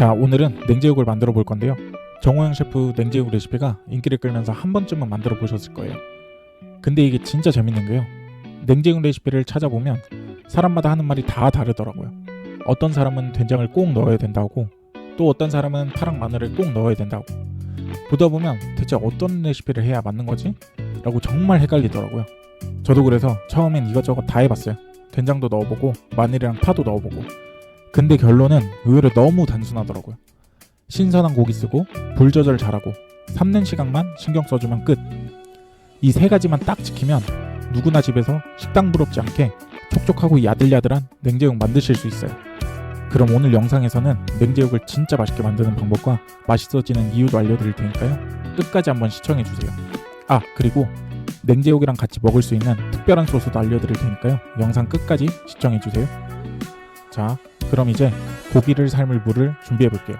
자 오늘은 냉제육을 만들어 볼 건데요. 정호영 셰프 냉제육 레시피가 인기를 끌면서 한 번쯤은 만들어 보셨을 거예요. 근데 이게 진짜 재밌는 게요. 냉제육 레시피를 찾아보면 사람마다 하는 말이 다 다르더라고요. 어떤 사람은 된장을 꼭 넣어야 된다고 또 어떤 사람은 파랑 마늘을 꼭 넣어야 된다고. 보다 보면 대체 어떤 레시피를 해야 맞는 거지? 라고 정말 헷갈리더라고요. 저도 그래서 처음엔 이것저것 다 해봤어요. 된장도 넣어보고 마늘이랑 파도 넣어보고 근데 결론은 의외로 너무 단순하더라고요. 신선한 고기 쓰고 불 조절 잘하고 삶는 시간만 신경 써주면 끝. 이 세 가지만 딱 지키면 누구나 집에서 식당 부럽지 않게 촉촉하고 야들야들한 냉제육 만드실 수 있어요. 그럼 오늘 영상에서는 냉제육을 진짜 맛있게 만드는 방법과 맛있어지는 이유도 알려드릴 테니까요. 끝까지 한번 시청해주세요. 아 그리고 냉제육이랑 같이 먹을 수 있는 특별한 소스도 알려드릴 테니까요. 영상 끝까지 시청해주세요. 자 그럼 이제 고기를 삶을 물을 준비해 볼게요.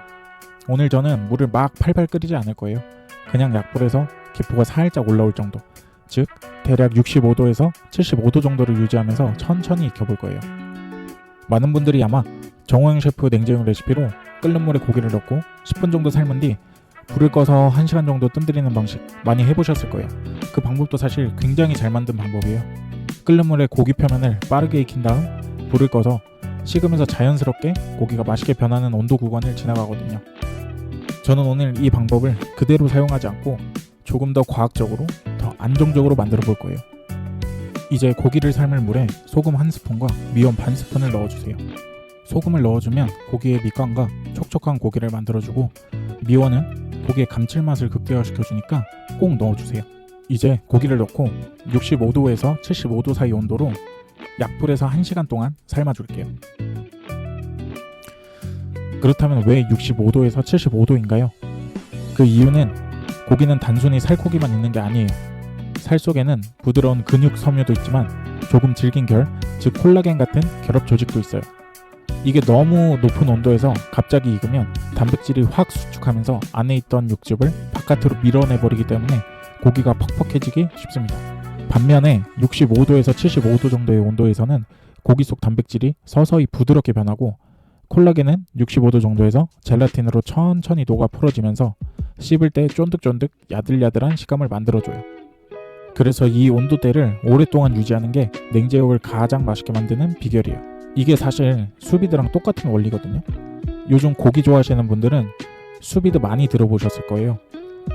오늘 저는 물을 막 팔팔 끓이지 않을 거예요. 그냥 약불에서 기포가 살짝 올라올 정도. 즉 대략 65도에서 75도 정도를 유지하면서 천천히 익혀볼 거예요. 많은 분들이 아마 정호영 셰프 냉제육 레시피로 끓는 물에 고기를 넣고 10분 정도 삶은 뒤 불을 꺼서 1시간 정도 뜸들이는 방식 많이 해보셨을 거예요. 그 방법도 사실 굉장히 잘 만든 방법이에요. 끓는 물에 고기 표면을 빠르게 익힌 다음 불을 꺼서 식으면서 자연스럽게 고기가 맛있게 변하는 온도 구간을 지나가거든요. 저는 오늘 이 방법을 그대로 사용하지 않고 조금 더 과학적으로 더 안정적으로 만들어 볼 거예요. 이제 고기를 삶을 물에 소금 한 스푼과 미원 반 스푼을 넣어주세요. 소금을 넣어주면 고기의 밑간과 촉촉한 고기를 만들어주고 미원은 고기의 감칠맛을 극대화시켜주니까 꼭 넣어주세요. 이제 고기를 넣고 65도에서 75도 사이 온도로 약불에서 1시간 동안 삶아줄게요. 그렇다면 왜 65도에서 75도인가요? 그 이유는 고기는 단순히 살코기만 있는 게 아니에요. 살 속에는 부드러운 근육 섬유도 있지만 조금 질긴 결, 즉 콜라겐 같은 결합 조직도 있어요. 이게 너무 높은 온도에서 갑자기 익으면 단백질이 확 수축하면서 안에 있던 육즙을 바깥으로 밀어내버리기 때문에 고기가 퍽퍽해지기 쉽습니다. 반면에 65도에서 75도 정도의 온도에서는 고기 속 단백질이 서서히 부드럽게 변하고 콜라겐은 65도 정도에서 젤라틴으로 천천히 녹아 풀어지면서 씹을 때 쫀득쫀득 야들야들한 식감을 만들어줘요. 그래서 이 온도대를 오랫동안 유지하는 게 냉제육을 가장 맛있게 만드는 비결이에요. 이게 사실 수비드랑 똑같은 원리거든요. 요즘 고기 좋아하시는 분들은 수비드 많이 들어보셨을 거예요.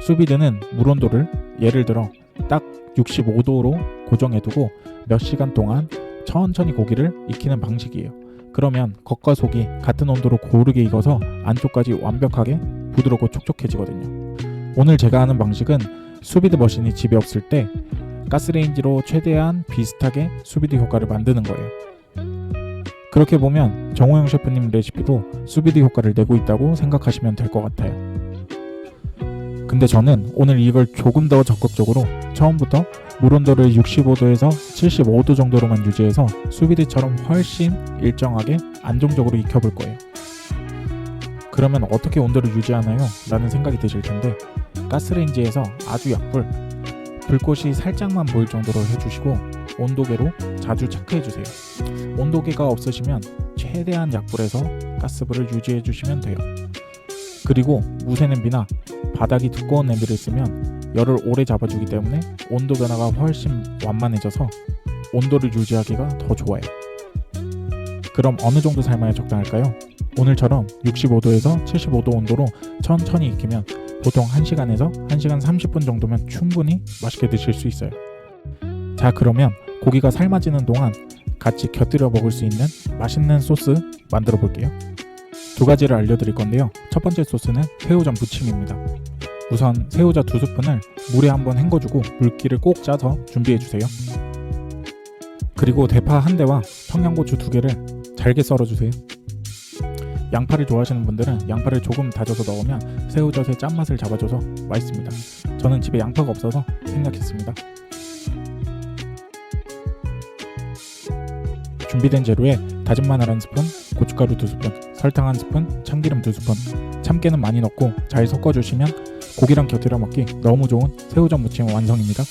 수비드는 물 온도를 예를 들어 딱 65도로 고정해두고 몇 시간 동안 천천히 고기를 익히는 방식이에요. 그러면 겉과 속이 같은 온도로 고르게 익어서 안쪽까지 완벽하게 부드럽고 촉촉해지거든요. 오늘 제가 하는 방식은 수비드 머신이 집에 없을 때 가스레인지로 최대한 비슷하게 수비드 효과를 만드는 거예요. 그렇게 보면 정호영 셰프님 레시피도 수비드 효과를 내고 있다고 생각하시면 될 것 같아요. 근데 저는 오늘 이걸 조금 더 적극적으로 처음부터 물 온도를 65도에서 75도 정도로만 유지해서 수비드처럼 훨씬 일정하게 안정적으로 익혀볼 거예요. 그러면 어떻게 온도를 유지하나요? 라는 생각이 드실 텐데 가스레인지에서 아주 약불 불꽃이 살짝만 보일 정도로 해주시고 온도계로 자주 체크해주세요. 온도계가 없으시면 최대한 약불에서 가스불을 유지해 주시면 돼요. 그리고 무쇠 냄비나 바닥이 두꺼운 냄비를 쓰면 열을 오래 잡아주기 때문에 온도 변화가 훨씬 완만해져서 온도를 유지하기가 더 좋아요. 그럼 어느 정도 삶아야 적당할까요? 오늘처럼 65도에서 75도 온도로 천천히 익히면 보통 1시간에서 1시간 30분 정도면 충분히 맛있게 드실 수 있어요. 자, 그러면 고기가 삶아지는 동안 같이 곁들여 먹을 수 있는 맛있는 소스 만들어 볼게요. 두 가지를 알려드릴 건데요. 첫 번째 소스는 새우젓 무침입니다. 우선 새우젓 두 스푼을 물에 한번 헹궈주고 물기를 꼭 짜서 준비해 주세요. 그리고 대파 한 대와 청양고추 두 개를 잘게 썰어주세요. 양파를 좋아하시는 분들은 양파를 조금 다져서 넣으면 새우젓의 짠맛을 잡아줘서 맛있습니다. 저는 집에 양파가 없어서 생략했습니다. 준비된 재료에 다진 마늘 한 스푼, 고춧가루 두 스푼, 설탕 한 스푼, 참기름 두 스푼, 참깨는 많이 넣고 잘 섞어주시면 고기랑 곁들여 먹기 너무 좋은 새우젓 무침 완성입니다.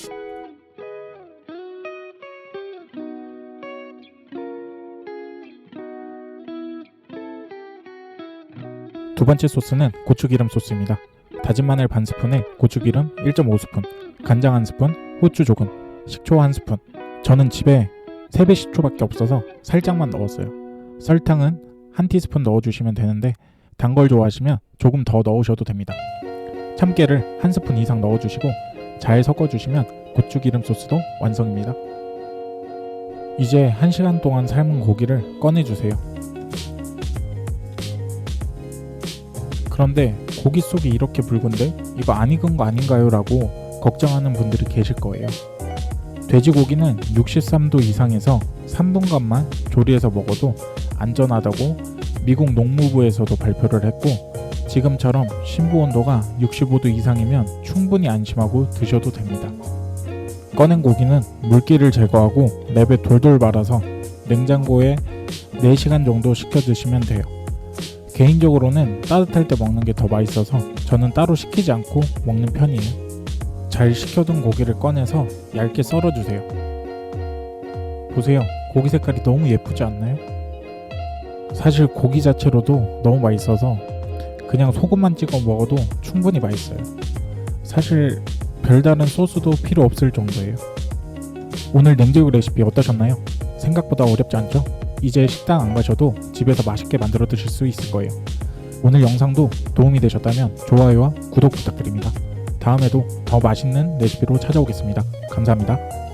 두 번째 소스는 고추기름 소스입니다. 다진 마늘 반 스푼에 고추기름 1.5스푼, 간장 한 스푼, 후추 조금, 식초 한 스푼. 저는 집에 3배 식초밖에 없어서 살짝만 넣었어요. 설탕은 한 티스푼 넣어주시면 되는데 단 걸 좋아하시면 조금 더 넣으셔도 됩니다. 참깨를 한 스푼 이상 넣어주시고 잘 섞어주시면 고추기름 소스도 완성입니다. 이제 1시간 동안 삶은 고기를 꺼내주세요. 그런데 고기 속이 이렇게 붉은데 이거 안 익은 거 아닌가요? 라고 걱정하는 분들이 계실 거예요. 돼지고기는 63도 이상에서 3분간만 조리해서 먹어도 안전하다고 미국 농무부에서도 발표를 했고 지금처럼 심부 온도가 65도 이상이면 충분히 안심하고 드셔도 됩니다. 꺼낸 고기는 물기를 제거하고 랩에 돌돌 말아서 냉장고에 4시간 정도 식혀 드시면 돼요. 개인적으로는 따뜻할 때 먹는 게 더 맛있어서 저는 따로 식히지 않고 먹는 편이에요. 잘 식혀둔 고기를 꺼내서 얇게 썰어주세요. 보세요. 고기 색깔이 너무 예쁘지 않나요? 사실 고기 자체로도 너무 맛있어서 그냥 소금만 찍어 먹어도 충분히 맛있어요. 사실 별다른 소스도 필요 없을 정도예요. 오늘 냉제육 레시피 어떠셨나요? 생각보다 어렵지 않죠? 이제 식당 안 가셔도 집에서 맛있게 만들어 드실 수 있을 거예요. 오늘 영상도 도움이 되셨다면 좋아요와 구독 부탁드립니다. 다음에도 더 맛있는 레시피로 찾아오겠습니다. 감사합니다.